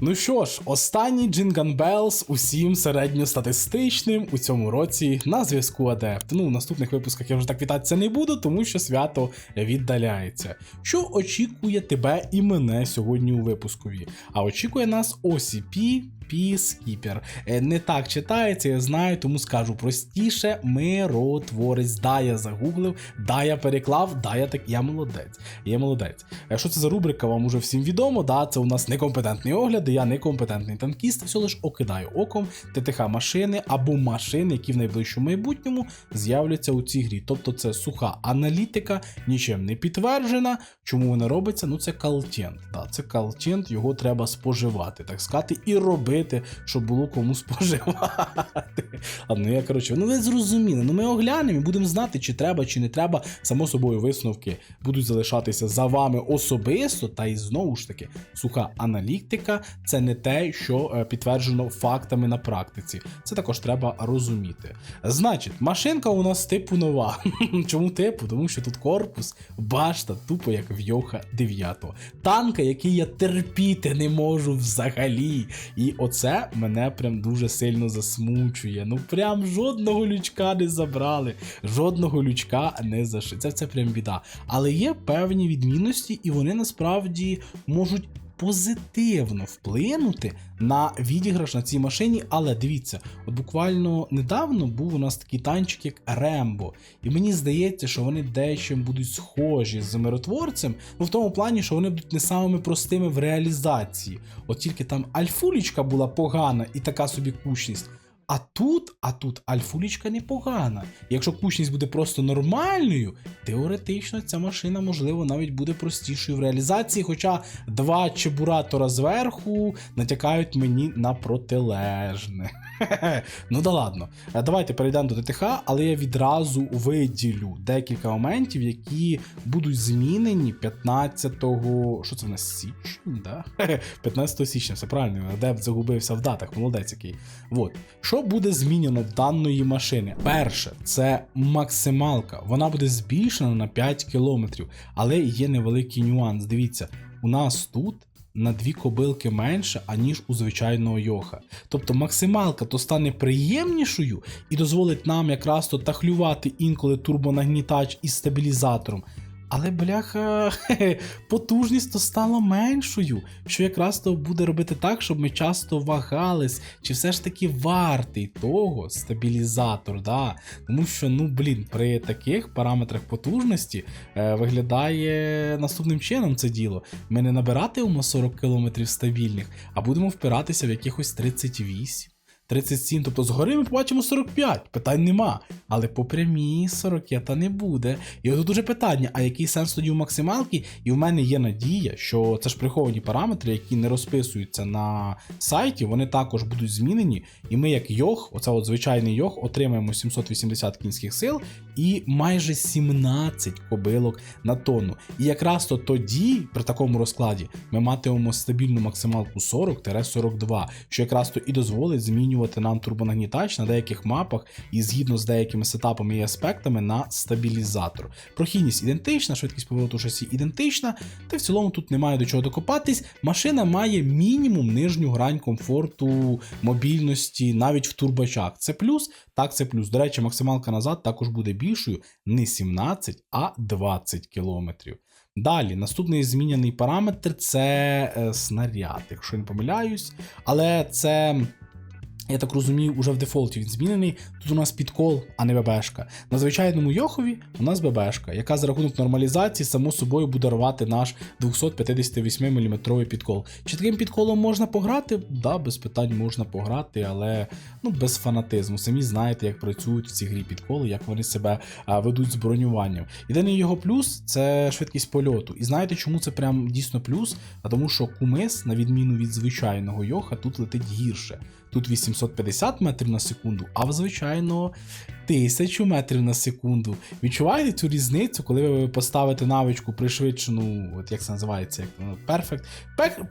Ну що ж, останній Джинган Белс усім середньостатистичним у цьому році на зв'язку Адепт. Ну, в наступних випусках я вже так вітатися не буду, тому що свято віддаляється. Що очікує тебе і мене сьогодні у випускові? А очікує нас OCP Е, Не так читається, я знаю, тому скажу простіше, миротворець. Да, я загуглив, да, я переклав, да, я так. Я молодець. Я молодець. Е, Що це за рубрика, вам уже всім відомо. Да, це у нас некомпетентний огляд, і я некомпетентний танкіст, все лиш окидаю оком ТТХ машини або машини, які в найближчому майбутньому з'являться у цій грі. Тобто це суха аналітика, нічим не підтверджена. Чому вона робиться? Ну це калтент. Да, це калтент, його треба споживати, так сказати, і робити, щоб було кому споживати. Ладно, я коротше, ну ви зрозуміли. Ну ми оглянемо і будемо знати, чи треба, чи не треба. Само собою, висновки будуть залишатися за вами особисто, та й знову ж таки, суха аналітика це не те, що е, підтверджено фактами на практиці. Це також треба розуміти. Значить, машинка у нас типу нова. Чому типу? Тому що тут корпус, башта, тупо як в Йоха 9. Танка, який я терпіти не можу взагалі. І оце мене прям дуже сильно засмучує. Ну прям жодного лючка не забрали, жодного лючка не зашили. Це, це прям біда. Але є певні відмінності, і вони насправді можуть. Позитивно вплинути на відіграш на цій машині, але дивіться, от буквально недавно був у нас такий танчик, як Рембо, і мені здається, що вони дещо будуть схожі з миротворцем, ну в тому плані, що вони будуть не самими простими в реалізації. От тільки там альфулічка була погана і така собі кучність. А тут, а тут альфулічка непогана. Якщо кучність буде просто нормальною, теоретично ця машина, можливо, навіть буде простішою в реалізації, хоча два чебуратора зверху натякають мені на протилежне. Ну да ладно. Е, Давайте перейдемо до ТТХ, але я відразу виділю декілька моментів, які будуть змінені 15-го. Що це в нас січня? Да? 15 січня, все правильно. Адепт загубився в датах, молодець який. Вот. Що буде змінено в даної машини? Перше, це максималка. Вона буде збільшена на 5 кілометрів, але є невеликий нюанс. Дивіться, у нас тут на дві кобилки менше, аніж у звичайного йоха. Тобто максималка то стане приємнішою і дозволить нам якраз то тахлювати інколи турбонагнітач із стабілізатором. Але бляха, потужність то стала меншою, що якраз то буде робити так, щоб ми часто вагались, чи все ж таки вартий того стабілізатор, да? Тому що, ну блін, при таких параметрах потужності е, виглядає наступним чином це діло. Ми не набиратимемо 40 км стабільних, а будемо впиратися в якихось 38. 37, тобто згори ми побачимо 45, питань нема. Але по прямій 40 та не буде. І от дуже питання: а який сенс тоді в максималки? І в мене є надія, що це ж приховані параметри, які не розписуються на сайті, вони також будуть змінені. І ми, як йох, оце от звичайний йох, отримаємо 780 кінських сил і майже 17 кобилок на тонну. І якраз то тоді, при такому розкладі, ми матимемо стабільну максималку 40-42, що якраз то і дозволить змінювати нам турбонагнітач на деяких мапах і згідно з деякими сетапами і аспектами на стабілізатор. Прохідність ідентична, швидкість повороту шасі ідентична, та в цілому тут немає до чого докопатись. Машина має мінімум нижню грань комфорту, мобільності, навіть в турбачах. Це плюс, так це плюс. До речі, максималка назад також буде більшою не 17, а 20 кілометрів. Далі, наступний змінений параметр це е, снаряд, якщо не помиляюсь. Але це. Я так розумію, уже в дефолті він змінений. Тут у нас підкол, а не ББшка. На звичайному Йохові у нас ББшка, яка за рахунок нормалізації само собою буде рвати наш 258 мм підкол. Чи таким підколом можна пограти? Да, без питань можна пограти, але ну без фанатизму. Самі знаєте, як працюють в цій грі підколи, як вони себе а, ведуть з бронюванням. Єдиний його плюс це швидкість польоту. І знаєте, чому це прям дійсно плюс? А тому що кумис, на відміну від звичайного йоха, тут летить гірше. Тут 850 метрів на секунду, а в звичайно 1000 метрів на секунду. Відчуваєте цю різницю, коли ви поставите навичку пришвидшену, от як це називається, як Perfect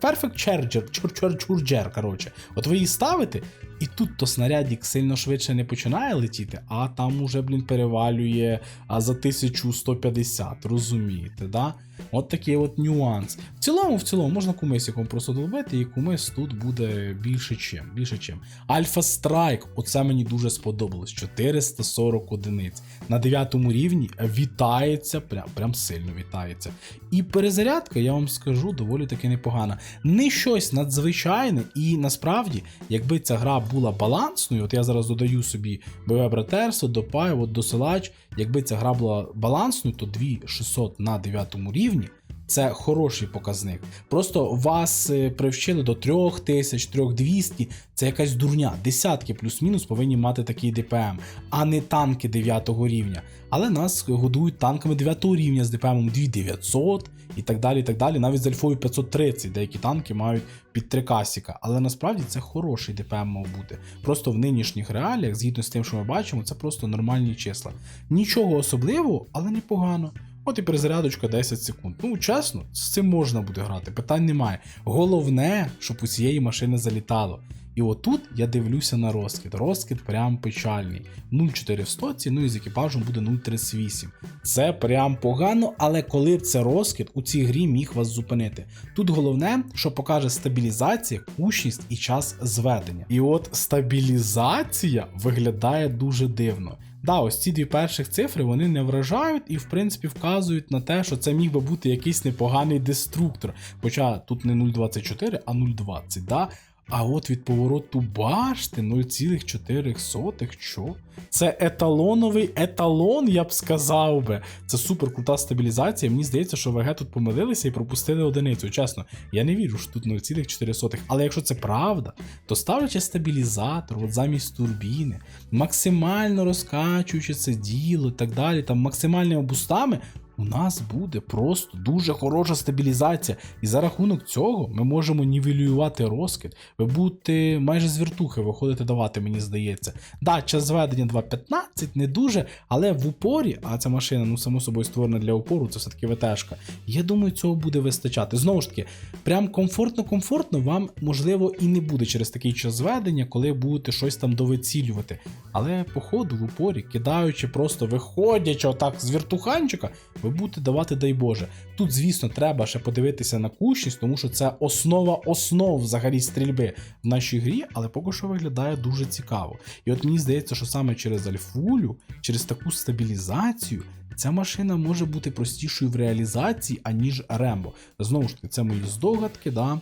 Perfect Charger, Charger, коротше. От ви її ставите, І тут то снарядік сильно швидше не починає летіти, а там уже, блін, перевалює а, за 1150, розумієте, да? От такий от нюанс. В цілому, в цілому, можна кумисиком просто долбити, і кумис тут буде більше чим. Більше чим. Альфа Страйк, оце мені дуже сподобалось. 440 одиниць. На 9 рівні вітається, прям, прям сильно вітається. І перезарядка, я вам скажу, доволі таки непогана. Не щось надзвичайне, і насправді, якби ця гра була балансною, от я зараз додаю собі бойове Братерство, Допай, от досилач, якби ця гра була балансною, то 2600 на 9 рівні. Це хороший показник. Просто вас е, привчили до 3000, 3200, це якась дурня. Десятки плюс-мінус повинні мати такий ДПМ, а не танки 9 рівня. Але нас годують танками 9 рівня з ДПМом 2900 і так далі. і так далі. Навіть з альфою 530 деякі танки мають під 3 касіка. Але насправді це хороший ДПМ мав бути. Просто в нинішніх реаліях, згідно з тим, що ми бачимо, це просто нормальні числа. Нічого особливого, але непогано. От і перезарядочка 10 секунд. Ну, чесно, з цим можна буде грати, питань немає. Головне, щоб у цієї машини залітало. І отут я дивлюся на розкид. Розкид прям печальний. 0,4 в стоці, ну і з екіпажем буде 0,38. Це прям погано, але коли це розкид, у цій грі міг вас зупинити. Тут головне, що покаже стабілізація, кучність і час зведення. І от стабілізація виглядає дуже дивно. Да, ось ці дві перших цифри вони не вражають і, в принципі, вказують на те, що це міг би бути якийсь непоганий деструктор. Хоча тут не 0,24, а 0,20. Да? А от від повороту башти 0,4. Що? Це еталоновий еталон, я б сказав би. Це супер крута стабілізація. Мені здається, що ВГ тут помилилися і пропустили одиницю. Чесно, я не вірю, що тут 0,4. Але якщо це правда, то ставлячи стабілізатор, от замість турбіни, максимально розкачуючи це діло і так далі, там максимальними бустами. У нас буде просто дуже хороша стабілізація, і за рахунок цього ми можемо нівелювати розкид. Ви будете майже з вертухи виходити давати, мені здається. Да, час зведення 2.15 не дуже, але в упорі, а ця машина, ну само собою створена для упору, це все-таки ВТшка. Я думаю, цього буде вистачати. Знову ж таки, прям комфортно-комфортно вам, можливо, і не буде через такий час зведення, коли будете щось там довицілювати. Але по ходу в упорі, кидаючи, просто виходячи отак з вертуханчика, ви будете давати, дай Боже. Тут, звісно, треба ще подивитися на кущність, тому що це основа основ взагалі стрільби в нашій грі, але поки що виглядає дуже цікаво. І от мені здається, що саме через альфулю, через таку стабілізацію. Ця машина може бути простішою в реалізації, аніж Рембо. Знову ж таки, це мої здогадки, да?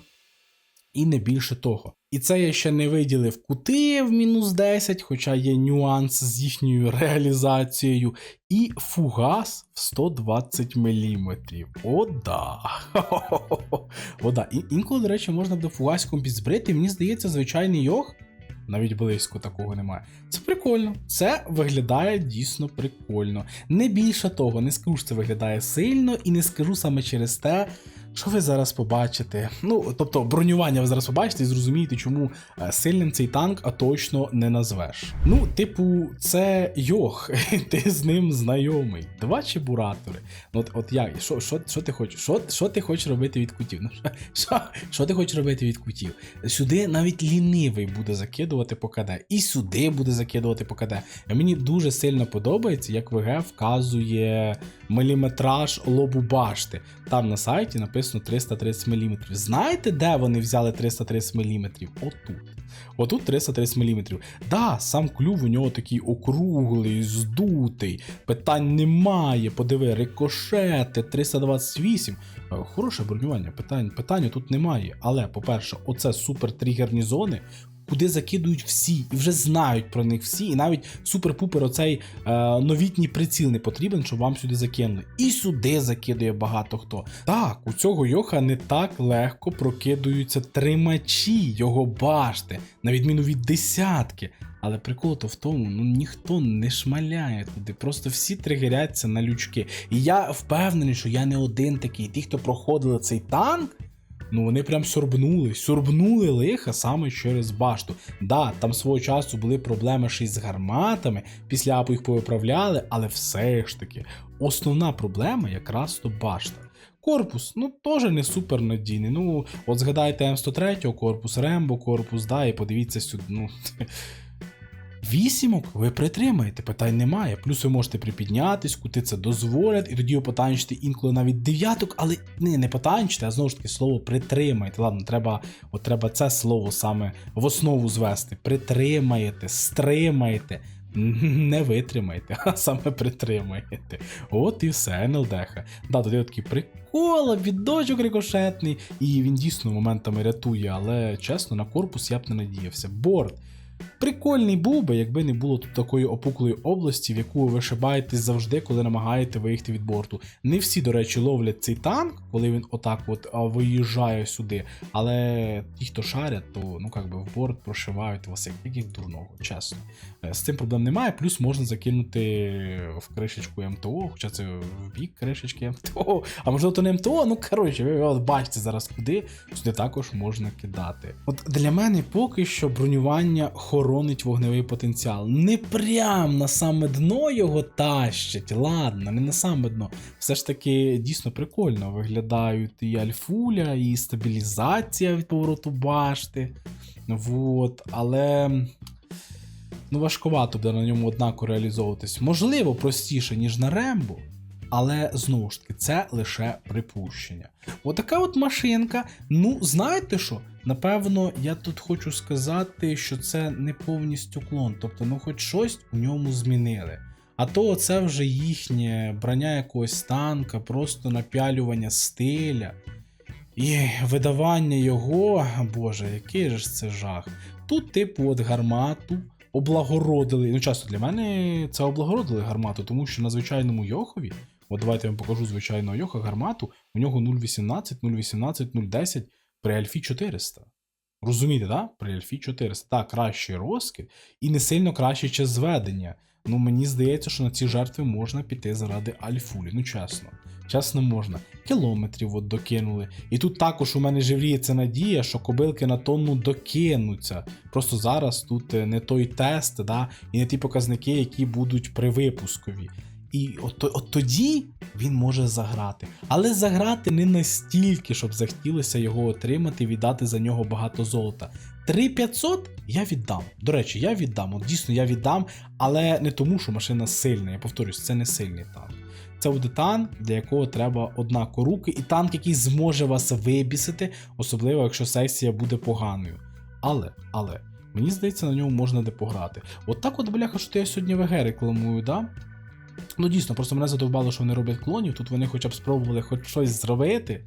і не більше того. І це я ще не виділив кути в мінус 10, хоча є нюанс з їхньою реалізацією. І фугас в 120 мм. О, да. О, да. І, інколи, до речі, можна буде фугаськом підзбрити. Мені здається, звичайний йог. Навіть близько такого немає. Це прикольно. Це виглядає дійсно прикольно. Не більше того, не скажу, що це виглядає сильно, і не скажу саме через те, що ви зараз побачите? Ну, тобто, бронювання ви зараз побачите і зрозумієте, чому е, сильним цей танк, а точно не назвеш. Ну, типу, це Йох, ти з ним знайомий. Два чебуратори. Ну, от, от як, що, що, що ти хочеш? Що, що ти хочеш робити від кутів? Ну, що, що, ти хочеш робити від кутів? Сюди навіть лінивий буде закидувати по КД, і сюди буде закидувати по КД. Мені дуже сильно подобається, як ВГ вказує міліметраж лобу башти. Там на сайті написано 330 мм. Знаєте, де вони взяли 330 мм? Отут. Отут 330 мм. Да, сам клюв у нього такий округлий, здутий. Питань немає. Подиви, рикошети, 328. Е, Хороше бронювання, питань, питання тут немає. Але, по-перше, оце супер тригерні зони. Куди закидують всі, і вже знають про них всі, і навіть супер-пупер оцей е, новітній приціл не потрібен, щоб вам сюди закинули. І сюди закидує багато хто. Так, у цього йоха не так легко прокидуються тримачі його башти, на відміну від десятки. Але прикол то в тому, ну ніхто не шмаляє туди, просто всі тригеряться на лючки. І я впевнений, що я не один такий. Ті, хто проходили цей танк, Ну вони прям сорбнули, сорбнули лиха саме через башту. Да, там свого часу були проблеми ще й з гарматами, після апу їх повиправляли, але все ж таки, основна проблема якраз то башта. Корпус, ну теж не супер надійний. Ну, от згадайте М103 корпус, Рембо корпус, да, і подивіться сюди. Ну, Вісімок ви притримаєте, питань немає. Плюс ви можете припіднятись, кути це дозволять, і тоді ви потанчите інколи навіть дев'яток, але не, не потанчите, а знову ж таки слово притримайте. Ладно, треба, от треба це слово саме в основу звести. Притримаєте, стримаєте. Не витримайте, а саме притримаєте. От і все, НЛДХ. Да, тоді такий прикол, віддочок рикошетний, і він дійсно моментами рятує, але чесно, на корпус я б не надіявся. Борт. Прикольний був би, якби не було тут такої опуклої області, в яку ви вишибаєтесь завжди, коли намагаєте виїхати від борту. Не всі, до речі, ловлять цей танк, коли він отак от виїжджає сюди. Але ті, хто шарять, то ну як би в борт прошивають вас як, як дурного, чесно. Е, З цим проблем немає, плюс можна закинути в кришечку МТО, хоча це в бік кришечки МТО, а можливо то не МТО, ну коротше, ви от бачите зараз куди, сюди також можна кидати. От для мене поки що бронювання хоронить вогневий потенціал. Не прям на саме дно його тащать, ладно, не на саме дно. Все ж таки дійсно прикольно виглядають і альфуля, і стабілізація від повороту башти. Вот, але ну важкувато буде на ньому однаково реалізовуватись. Можливо, простіше, ніж на Рембо. Але знову ж таки, це лише припущення. Отака от машинка. Ну, знаєте що? Напевно, я тут хочу сказати, що це не повністю клон. Тобто, ну хоч щось у ньому змінили. А то це вже їхнє брання якогось танка, просто напялювання стиля. І видавання його, боже, який же ж це жах. Тут, типу, от гармату облагородили. Ну, часто для мене це облагородили гармату, тому що на звичайному Йохові, от давайте я вам покажу звичайного Йоха гармату, у нього 0,18, 0,18, 0,10 при Альфі 400. Розумієте, да? При Альфі 400. Так, кращий розкид і не сильно краще час зведення. Ну, мені здається, що на ці жертви можна піти заради альфулі. Ну, чесно. Чесно, можна. Кілометрів от докинули. І тут також у мене живріється надія, що кобилки на тонну докинуться. Просто зараз тут е, не той тест, да, і не ті показники, які будуть при випускові. І от, от тоді він може заграти. Але заграти не настільки, щоб захотілося його отримати і віддати за нього багато золота. 3500 я віддам. До речі, я віддам. От дійсно я віддам, але не тому, що машина сильна. Я повторюсь, це не сильний танк. Це буде танк, для якого треба однако руки, і танк, який зможе вас вибісити, особливо якщо сесія буде поганою. Але, але, мені здається, на ньому можна де пограти. От так от, бляха, що я сьогодні ВГ рекламую, да? Ну дійсно, просто мене задовбало, що вони роблять клонів. Тут вони хоча б спробували хоч щось зробити.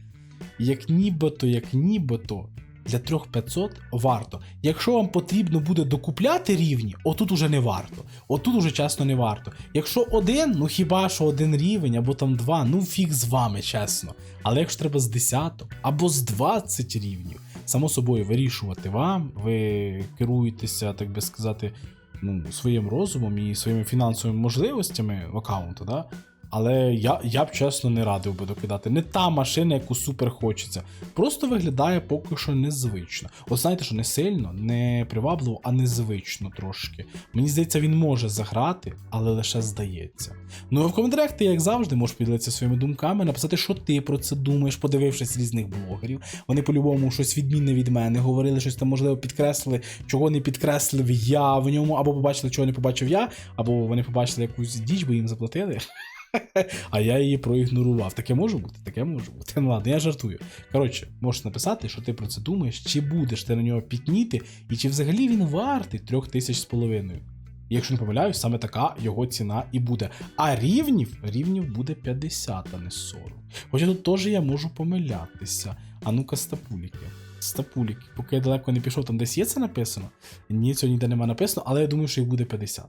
Як нібито, як нібито. Для 3500 варто. Якщо вам потрібно буде докупляти рівні, отут уже не варто. Отут уже чесно не варто. Якщо один, ну хіба що один рівень, або там два, ну фіг з вами, чесно. Але якщо треба з 10 або з 20 рівнів, само собою вирішувати вам, ви керуєтеся, так би сказати, ну, своїм розумом і своїми фінансовими можливостями в аккаунту, да? Але я, я б чесно не радив би докидати. Не та машина, яку супер хочеться. Просто виглядає поки що незвично. От знаєте, що не сильно, не привабливо, а незвично трошки. Мені здається, він може заграти, але лише здається. Ну а в коментарях ти, як завжди, можеш поділитися своїми думками, написати, що ти про це думаєш, подивившись різних блогерів. Вони по-любому щось відмінне від мене, говорили, щось там, можливо, підкреслили, чого не підкреслив я в ньому, або побачили, чого не побачив я, або вони побачили якусь діч, бо їм заплатили. А я її проігнорував. Таке може бути? Таке може бути. Ну ладно, я жартую. Коротше, можеш написати, що ти про це думаєш, чи будеш ти на нього пітніти, і чи взагалі він вартий трьох тисяч з половиною. Якщо не помиляюсь, саме така його ціна і буде. А рівнів рівнів буде 50, а не 40. Хоча тут теж я можу помилятися. А ну-ка, стапуліки. Стапуліки. Поки я далеко не пішов, там десь є це написано. Ні, цього ніде нема написано, але я думаю, що їх буде 50.